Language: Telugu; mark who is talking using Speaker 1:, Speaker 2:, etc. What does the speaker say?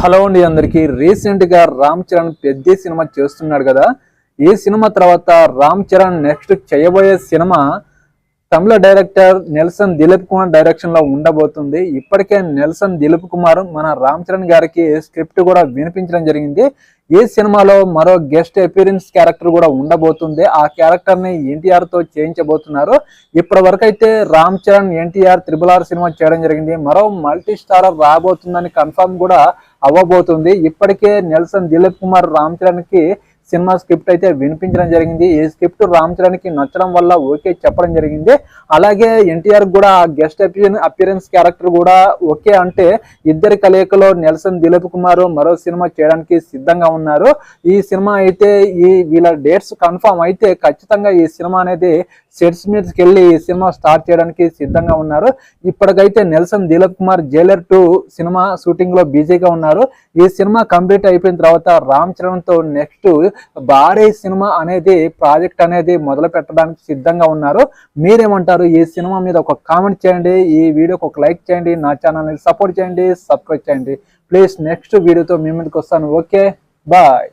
Speaker 1: హలో అండి అందరికీ. రీసెంట్గా రామ్ చరణ్ పెద్ద సినిమా చేస్తున్నాడు కదా. ఈ సినిమా తర్వాత రామ్ చరణ్ నెక్స్ట్ చేయబోయే సినిమా తమిళ డైరెక్టర్ నెల్సన్ దిలీప్ కుమార్ డైరెక్షన్లో ఉండబోతుంది. ఇప్పటికే నెల్సన్ దిలీప్ కుమార్ మన రామ్ చరణ్ గారికి స్క్రిప్ట్ కూడా వినిపించడం జరిగింది. ఈ సినిమాలో మరో గెస్ట్ అపీరెన్స్ క్యారెక్టర్ కూడా ఉండబోతుంది. ఆ క్యారెక్టర్ని ఎన్టీఆర్తో చేయించబోతున్నారు. ఇప్పటి వరకు అయితే Ram Charan NTR triple R cinema చేయడం జరిగింది. మరో మల్టీ స్టారర్ రాబోతుందని కన్ఫర్మ్ కూడా అవ్వబోతుంది. ఇప్పటికే నెల్సన్ దిలీప్ కుమార్ రామ్ చరణ్కి సినిమా స్క్రిప్ట్ అయితే వినిపించడం జరిగింది. ఈ స్క్రిప్ట్ రామ్ చరణ్కి నచ్చడం వల్ల ఓకే చెప్పడం జరిగింది. అలాగే ఎన్టీఆర్ కూడా గెస్ట్ అపియరెన్స్ క్యారెక్టర్ కూడా ఓకే అంటే ఇద్దరి కలయికలో నెల్సన్ దిలీప్ కుమార్ మరో సినిమా చేయడానికి సిద్ధంగా ఉన్నారు. ఈ సినిమా అయితే ఈ వీళ్ళ డేట్స్ కన్ఫర్మ్ అయితే ఖచ్చితంగా ఈ సినిమా అనేది సెట్స్ మీదకి వెళ్ళి ఈ సినిమా స్టార్ట్ చేయడానికి సిద్ధంగా ఉన్నారు. ఇప్పటికైతే Nelson Dilip Kumar Jailer two cinema షూటింగ్లో బిజీగా ఉన్నారు. ఈ సినిమా కంప్లీట్ అయిపోయిన తర్వాత రామ్ చరణ్తో నెక్స్ట్ భారీ సినిమా అనేది ప్రాజెక్ట్ అనేది మొదలు పెట్టడానికి సిద్ధంగా ఉన్నారు. మీరేమంటారు? ఈ సినిమా మీద ఒక కామెంట్ చేయండి ఈ వీడియోకి ఒక లైక్ చేయండి నా ఛానల్ని సపోర్ట్ చేయండి సబ్స్క్రైబ్ చేయండి. ప్లీజ్ నెక్స్ట్ వీడియోతో మీ ముందుకు వస్తాను. Okay bye.